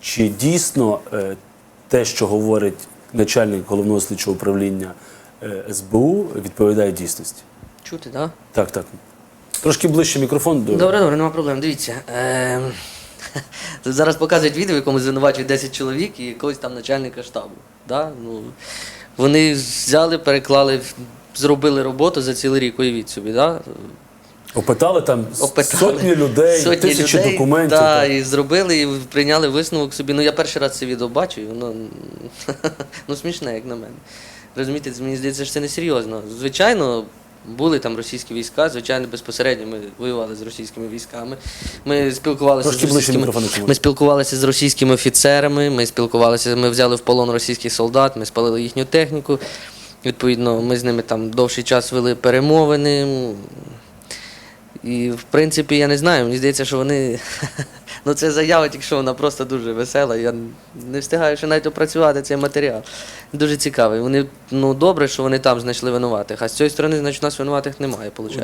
Чи дійсно е, те, що говорить начальник головного слідчого управління е, СБУ, відповідає дійсності? Чути, так? Так, так. Трошки ближче мікрофон до Добре, добре, нема проблем. Дивіться. Е, тут зараз показують відео, в якому звинувачують 10 чоловік і якогось там начальника штабу. Да? Ну, вони взяли, переклали, зробили роботу за цілий рік, уявіть собі. Да? Опитали там Опитали. сотні людей, Сотні тисячі людей, документів. Да, так. і зробили, і прийняли висновок собі. Ну я перший раз це відео бачу, і воно ну, смішне, як на мене. Розумієте, мені здається, що це несерйозно. Звичайно, були там російські війська, звичайно, безпосередньо ми воювали з російськими військами. Ми спілкувалися Трошки з російськими, ми спілкувалися з російськими офіцерами, ми спілкувалися, ми взяли в полон російських солдат, ми спалили їхню техніку. Відповідно, ми з ними там довший час вели перемовини. І в принципі, я не знаю, мені здається, що вони. ну це заява, якщо вона просто дуже весела. Я не встигаю ще навіть опрацювати цей матеріал. Дуже цікавий. Вони ну добре, що вони там знайшли винуватих, а з цієї сторони, значить, у нас винуватих немає, виходить.